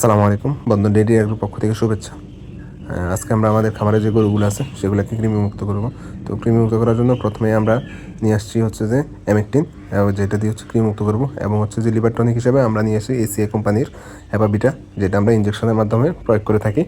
আসসালামু আলাইকুম। বন্ধন ডেডি এগ্রোর পক্ষ থেকে শুভেচ্ছা। আজকে আমরা আমাদের খামারে যে গরুগুলো আছে, সেগুলোকে কৃমিমুক্ত করব। তো কৃমিমুক্ত করার জন্য প্রথমে আমরা নিয়ে আসছি হচ্ছে যে অ্যামেকটিন যেটা দিয়ে হচ্ছে কৃমিমুক্ত করব এবং হচ্ছে যে লিভার টনিক হিসেবে আমরা নিয়ে আসি এসিএ কোম্পানির হ্যাপাবিটা যেটা আমরা ইঞ্জেকশনের মাধ্যমে প্রয়োগ করে থাকি।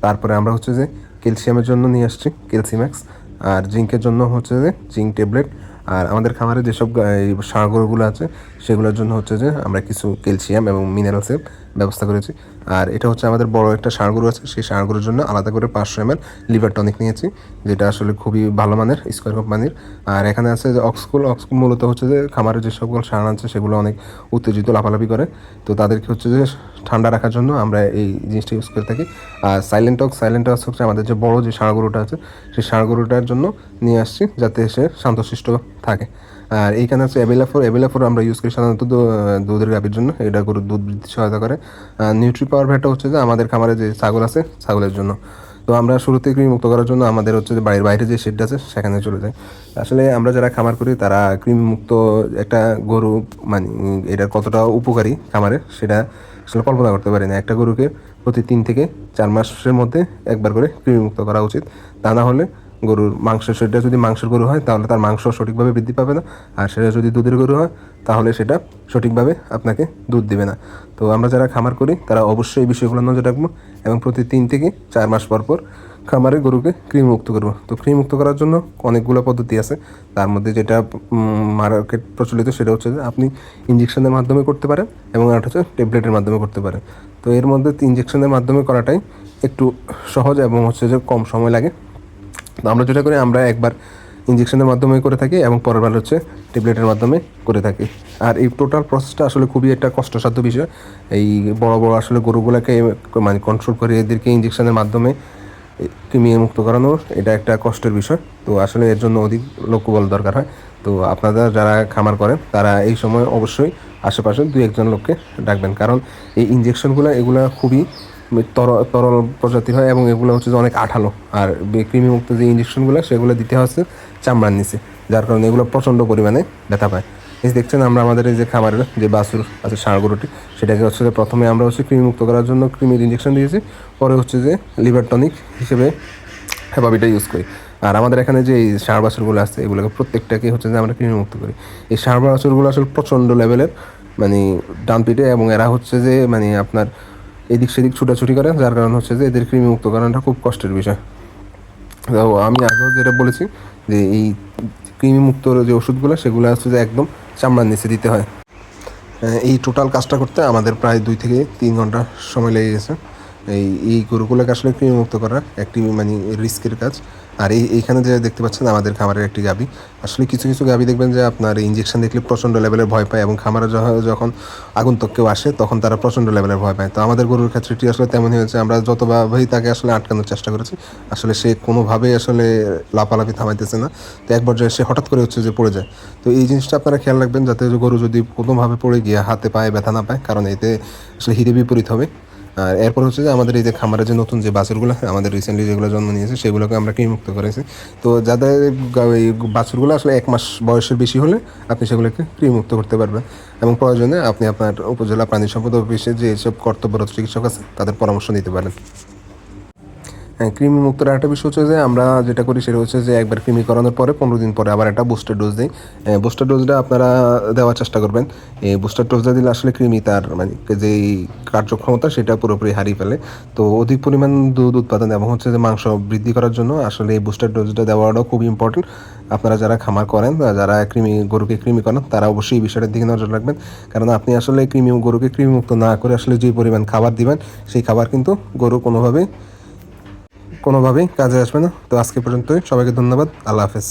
তারপরে আমরা হচ্ছে যে ক্যালসিয়ামের জন্য নিয়ে আসছি ক্যালসিম্যাক্স আর জিঙ্কের জন্য হচ্ছে যে জিঙ্ক ট্যাবলেট। আর আমাদের খামারে যেসব গা- এই ষাঁড় গরুগুলো আছে, সেগুলোর জন্য হচ্ছে যে আমরা কিছু ক্যালসিয়াম এবং মিনারেলসের ব্যবস্থা করেছি। আর এটা হচ্ছে আমাদের বড় একটা ষাঁড় গরু আছে, সেই ষাঁড় গরুর জন্য আলাদা করে পাঁচশো এম এল লিভার টনিক নিয়েছি, যেটা আসলে খুবই ভালো মানের, স্কোয়ার কোম্পানির। আর এখানে আছে যে অক্সকুল অক্সকুল মূলত হচ্ছে যে খামারে যে সকল ষাঁড় আছে সেগুলো অনেক উত্তেজিত, লাফালাফি করে। তো তাদেরকে হচ্ছে যে ঠান্ডা রাখার জন্য আমরা এই জিনিসটা ইউজ করে থাকি। আর সাইলেন্ট অক্স সাইলেন্ট অক্স হচ্ছে আমাদের যে বড় যে ষাঁড় গরুটা আছে, সেই ষাঁড় গরুটার জন্য নিয়ে আসছি, যাতে সে শান্তশিষ্ট থাকে। আর এইখানে আছে অ্যাবেলাফোর অ্যাবেলাফোর আমরা ইউজ করি সাধারণত দুধের গাভীর জন্য। এটা গরুর দুধ বৃদ্ধি সহায়তা করে। নিউট্রি পাওয়ার ভ্যাটটা হচ্ছে যে আমাদের খামারে যে ছাগল আছে, ছাগলের জন্য। তো আমরা শুরুতে কৃমি মুক্ত করার জন্য আমাদের হচ্ছে যে বাড়ির বাইরে যে শেডটা আছে, সেখানে চলে যাই। আসলে আমরা যারা খামার করি, তারা কৃমি মুক্ত একটা গরু মানে এটা কতটা উপকারী খামারে, সেটা আসলে কল্পনা করতে পারি না। একটা গরুকে প্রতি তিন থেকে চার মাসের মধ্যে একবার করে কৃমিমুক্ত করা উচিত। তা না হলে গরুর মাংস, সেটা যদি মাংসের গরু হয়, তাহলে তার মাংস সঠিকভাবে বৃদ্ধি পাবে না। আর সেটা যদি দুধের গরু হয়, তাহলে সেটা সঠিকভাবে আপনাকে দুধ দিবে না। তো আমরা যারা খামার করি, তারা অবশ্যই এই বিষয়গুলো নজর রাখব এবং প্রতি তিন থেকে চার মাস পর পর খামারে গরুকে কৃমিমুক্ত করব। তো কৃমিমুক্ত করার জন্য অনেকগুলো পদ্ধতি আছে। তার মধ্যে যেটা মার্কেট প্রচলিত, সেটা হচ্ছে যে আপনি ইঞ্জেকশনের মাধ্যমে করতে পারেন এবং আরেকটা হচ্ছে ট্যাবলেটের মাধ্যমে করতে পারেন। তো এর মধ্যে ইঞ্জেকশনের মাধ্যমে করাটাই একটু সহজ এবং হচ্ছে যে কম সময় লাগে। আমরা যেটা করি, আমরা একবার ইঞ্জেকশনের মাধ্যমে করে থাকি এবং পরের বার হচ্ছে ট্যাবলেটের মাধ্যমে করে থাকি। আর এই টোটাল প্রসেসটা আসলে খুবই একটা কষ্টসাধ্য বিষয়। এই বড় বড় আসলে গরুগুলোকে মানে কন্ট্রোল করে এদেরকে ইঞ্জেকশনের মাধ্যমে কৃমিয়ে মুক্ত করানো, এটা একটা কষ্টের বিষয়। তো আসলে এর জন্য অধিক লোকবল দরকার হয়। তো আপনারা যারা খামার করেন, তারা এই সময় অবশ্যই আশেপাশে দুই একজন লোককে ডাকবেন। কারণ এই ইঞ্জেকশনগুলো এগুলো খুবই তরল তরল প্রজাতির হয় এবং এগুলো হচ্ছে যে অনেক আঠালো। আর কৃমিমুক্ত যে ইঞ্জেকশনগুলো সেগুলো দিতে হচ্ছে চামড়ার নিচে, যার কারণে এগুলো প্রচণ্ড পরিমাণে ব্যথা পায়। এই দেখছেন, আমরা আমাদের এই যে খামারের যে বাছুর আছে গরুটি, সেটাকে হচ্ছে যে প্রথমে আমরা হচ্ছে কৃমিমুক্ত করার জন্য কৃমির ইঞ্জেকশন দিয়েছি, পরে হচ্ছে যে লিভার টনিক হিসেবে হ্যাপাবিটা ইউজ করি। আর আমাদের এখানে যে এই ষাঁড় বাছুরগুলো আছে, এগুলোকে প্রত্যেকটাকে হচ্ছে যে আমরা কৃমিমুক্ত করি। এই ষাঁড় বাছুরগুলো আসলে প্রচণ্ড লেভেলের মানে ডান পিটে এবং এরা হচ্ছে যে মানে আপনার এদিক সেদিক ছুটাছুটি করে, যার কারণ হচ্ছে যে এদের কৃমি মুক্ত করাটা খুব কষ্টের বিষয়। তো আমি আগেও যেটা বলেছি যে এই কৃমি মুক্ত যে ওষুধগুলো, সেগুলো হচ্ছে যে একদম চামড়ার নিচে দিতে হয়। এই টোটাল কাজটা করতে আমাদের প্রায় দুই থেকে তিন ঘণ্টা সময় লেগে গেছে। এই এই গরুগুলোকে আসলে কৃমিমুক্ত করা একটি মানে রিস্কের কাজ। আর এই, এইখানে যে দেখতে পাচ্ছেন আমাদের খামারের একটি গাবি। আসলে কিছু কিছু গাবি দেখবেন যে আপনার ইঞ্জেকশন দেখলে প্রচণ্ড লেভেলের ভয় পায় এবং খামারে যখন- আগন্তুক কেউ আসে তখন তারা প্রচণ্ড লেভেলের ভয় পায়। তো আমাদের গরুর ক্ষেত্রটি আসলে তেমনই হয়েছে। আমরা যতভাবেই তাকে আসলে আটকানোর চেষ্টা করেছি, আসলে সে কোনোভাবেই আসলে লাফালাফি থামাইতেছে না। তো এক পর্যায়ে সে হঠাৎ করে হচ্ছে যে পড়ে যায়। তো এই জিনিসটা আপনারা খেয়াল রাখবেন যাতে গরু যদি কোনোভাবে পড়ে গিয়ে হাতে পায়ে ব্যথা না পায়, কারণ এতে আসলে হিরে বিপরীত হবে। আর এরপর হচ্ছে যে আমাদের এই যে খামারে যে নতুন যে বাছুরগুলো আমাদের রিসেন্টলি যেগুলো জন্ম নিয়েছে, সেগুলোকে আমরা কৃমিমুক্ত করেছি। তো যাদের এই বাছুরগুলো আসলে এক মাস বয়সের বেশি হলে আপনি সেগুলোকে কৃমিমুক্ত করতে পারবেন। এবং প্রয়োজনে আপনি আপনার উপজেলা প্রাণী সম্পদ অফিসে যে সব কর্তব্যরত চিকিৎসক আছে, তাদের পরামর্শ নিতে পারেন। কৃমি মুক্তর একটা বিষয় হচ্ছে যে আমরা যেটা করি সেটা হচ্ছে যে একবার কৃমি করানোর পরে পনেরো দিন পরে আবার একটা বুস্টার ডোজ দিই। বুস্টার ডোজটা আপনারা দেওয়ার চেষ্টা করবেন। এই বুস্টার ডোজটা দিলে আসলে কৃমি তার মানে যেই কার্যক্ষমতা সেটা পুরোপুরি হারিয়ে ফেলে। তো অধিক পরিমাণ দুধ উৎপাদন এবং হচ্ছে যে মাংস বৃদ্ধি করার জন্য আসলে এই বুস্টার ডোজটা দেওয়াটাও খুব ইম্পর্টেন্ট আপনারা যারা খামার করেন যারা কৃমি, গরুকে কৃমি করেন, তারা অবশ্যই এই বিষয়টার দিকে নজর রাখবেন। কারণ আপনি আসলে কৃমি, গরুকে কৃমিমুক্ত না করে আসলে যে পরিমাণ খাবার দিবেন, সেই খাবার কিন্তু গরু কোনোভাবেই কোনোভাবেই কাজে আসবে না। তো আজকে পর্যন্তই। সবাইকে ধন্যবাদ। আল্লাহ হাফেজ।